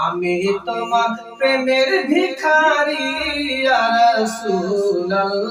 আমি তোমার প্রেমের ভিখারি আর রাসূলুল্লাহ।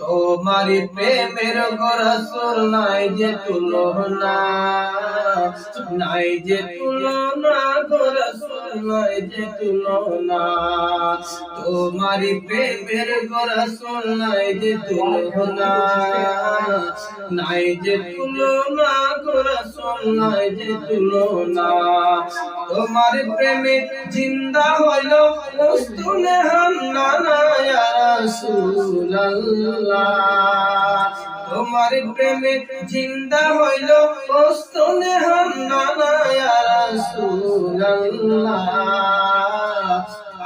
তোমার প্রেমের গরসুল নাই যে তুলনা। নাই যে তুলনা গরসুল নাই যে তুলনা। তোমার প্রেমের গরসুল নাই যে তুলনা। নাই যে তুলনা গরসুল নাই যে তুলনা। তোমার প্রেমে জিন্দা হইল মুস্তুনে হান্নানা ইয়া তোমার প্রেমে জিন্দা হইল মুস্তুনে হান্নানা ইয়া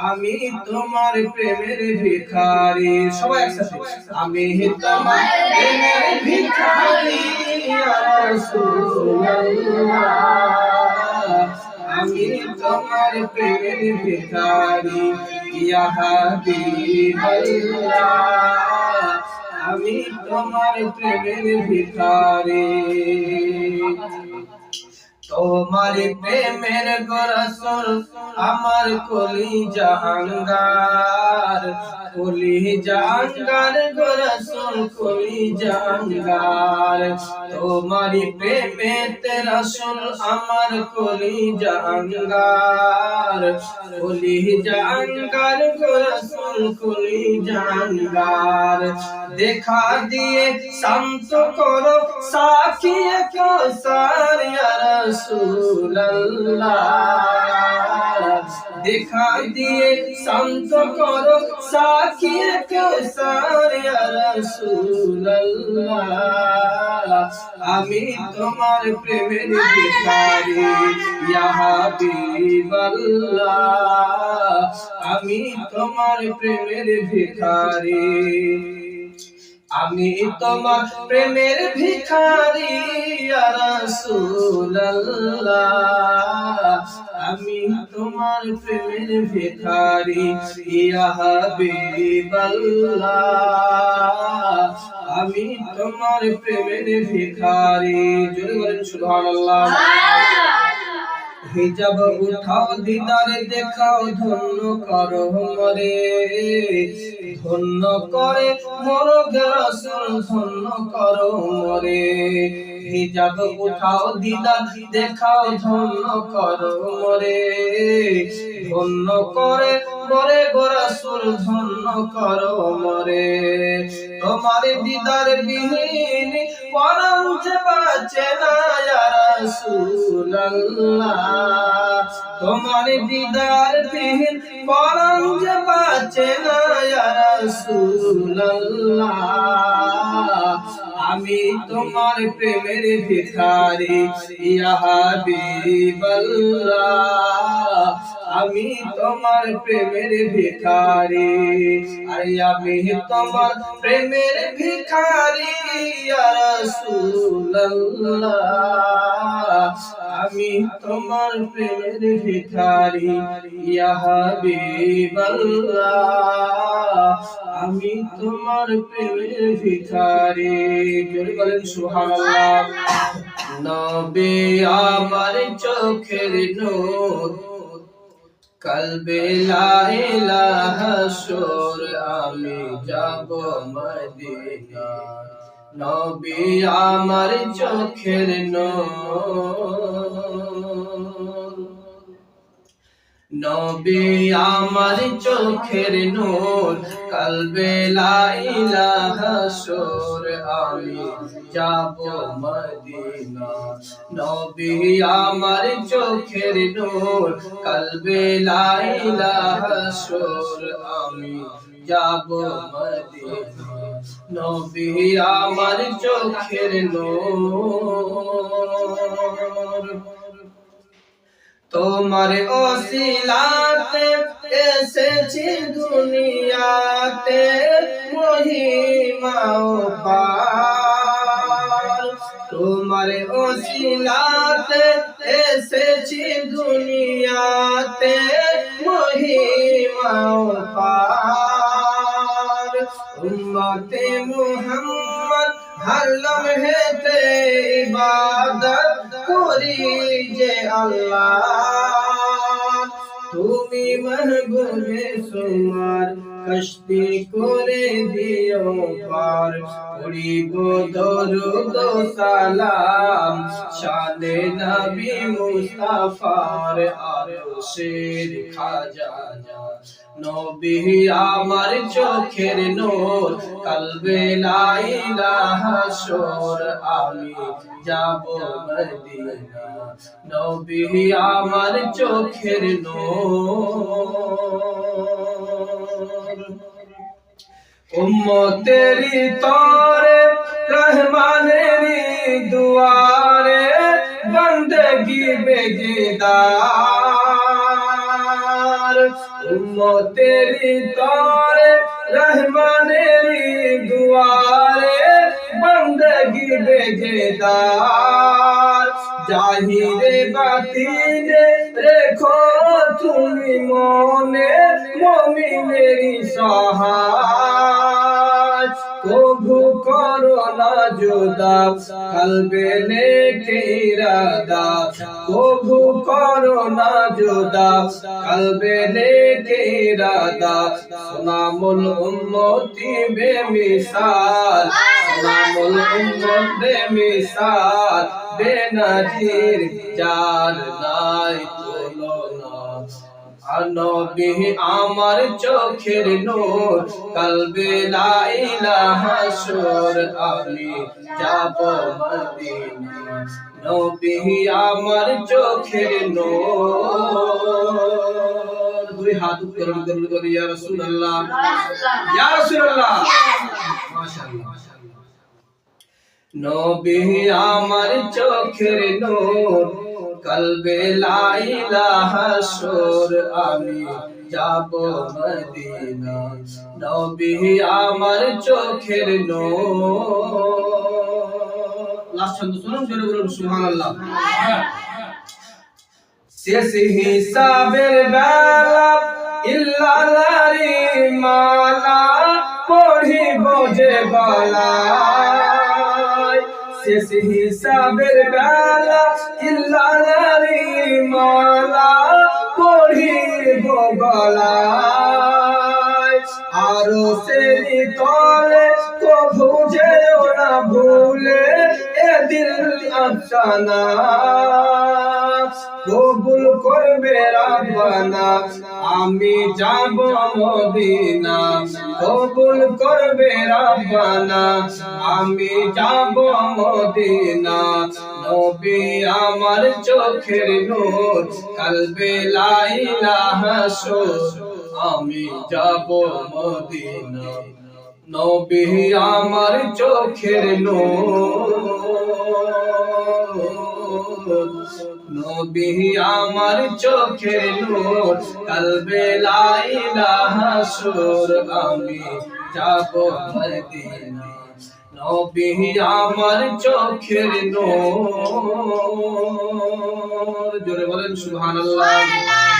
আমি তোমার প্রেমের ভিখারি। সবাই একসাথে। আমি তোমার প্রেমের ভিখারি আমি তোমার প্রেমের ভিখারি। ইয়া হাবিবাল্লাহ আমি তোমার প্রেমের ভিখারি। তোমার প্রেমের গরসুল আমার কলি জাহাঙ্গার কলি জাহাঙ্গার গরসুল কলি জাহাঙ্গার তোমার প্রেমেতে রসুল আমার কলি জাহাঙ্গার কলি জাহাঙ্গার গরসুল কলি জাহাঙ্গার দেখা দিয়ে শান্ত করো সাকিয়ে কৌসার ইয়া রাসূলুল্লাহ দেখা দিয়ে শান্ত করো রাসূলুল্লাহ। আমি তোমার প্রেমের ভিখারি আমি তোমার প্রেমের ভিখারি। আমি তোমার প্রেমের ভিখারি রাসূলুল্লাহ। আমি তোমার প্রেমের ভিখারি ইয়া আমি তোমার প্রেমের ভিখারি। জোরে বলেন সুবহানাল্লাহ। হিজাব উঠাও, দিদার দেখাও, ধন্য করো মরে। ধন্য করে মর গরসুল ধন্য করো মরে। হিজাব উঠাও, দিদার দেখাও, ধন্য করো মরে। ধন্য করে মরে গরসুল ধন্য করো মরে। তোমার দিদার বিহীন পরম যে বাঁচে না ইয়া রাসূলুল্লাহ, তোমার দিদার বিহীন পরম যে বাঁচে না ইয়া রাসূলুল্লাহ। আমি তোমার প্রেমের ভিখারি ইয়া হাবিবাল্লাহ। আমি তোমার প্রেমের ভিখারি। আরে আমি তোমার প্রেমের ভিখারি আমি তোমার প্রেমের ভিখারি আমি তোমার প্রেমের ভিখারি। জোরে বলেন সুবহানাল্লাহ। নবী আমার চোখের নূর কলবে সোর আমি যাব মদিনা। নবী আমার চোখের নূর। নবী আমার চোখের নূর কলবে লা ইলাহা আমি যাব মদিনা। নবী আমার চোখের নূর কলবে লা ইলাহা আমি যাব মদিনা। নবী আমার চোখের নূর। তোমার অশিলাতে এসেছি দুনিয়াতে মহিমাও পার তোমার অশিলাতে এসেছি দুনিয়াতে মহিমাও পার উম্মতে মুহাম্মদ হর লমহেতে ইবাদত করি যে আল্লাহ। তুমি মহবুবে সুমার কষ্টি করে দিও পার। করিব দরুদ সালাম শানে নবী মুস্তাফার আরশের খাজানা নবী আমার চোখের নূর, কলবে লা ইলাহা শোর আমি যাব মদিনা। নবী আমার চোখের নূর। উম্মতেরি তরে, রহমানেরি দুয়ারে, বন্দগি বেগিদার। উম্মতেরি তরে রহমানেরি দুয়ারে বন্দগি বেজেদার জাহিরে বাতিনে রেখো তুমি মনে মমিনেরি সহায়। জোদা কলবে নেকে ইরাদা কভু করো না জোদা কলবে নেকে ইরাদা সুনামুল উম্মতি বেমিসাল সুনামুল উম্মত বেমিসাল বেনাজির যার নাই নবী আমার চোখের নূর কলবে লা ইলাহা সুর আমি যাব মদিনা নবী আমার চোখের নূর। দুই হাত উত্তোলন করলে বলি ইয়া রাসূলুল্লাহ। ইয়া রাসূলুল্লাহ। মাশাআল্লাহ। নবী আমার চোখের নূর কলবে লা ইলাহা সুর আমি যাব মদিনা। নবী আমার চোখের নূর। লাস্ট ছন্দ শুনুন, জোরে বলুন, সুবহানাল্লাহ। শেষ হিসাবের বেলা ইল্লাল্লাহি মালা শেষ হিসাবের বেলা ইল্লারি মালা পড়িব গলায়। আরও সেরি তলে কভু যেও না ভুলে, এ দিল আফসানা। কবুল করবে আমি যাব মদিনা, কবুল করবে রাব্বানা আমি যাব মদিনা, নবী আমার চোখের নূর, কলবে লা ইলাহা আমি যাব মদিনা, নবী আমার চোখের নূর। নবী আমার চোখে নূর কাল লা ইলাহা সুর, আমি যাব মদিনা নবী আমার চোখের নূর। জোরে বলেন, সুবহানাল্লাহ।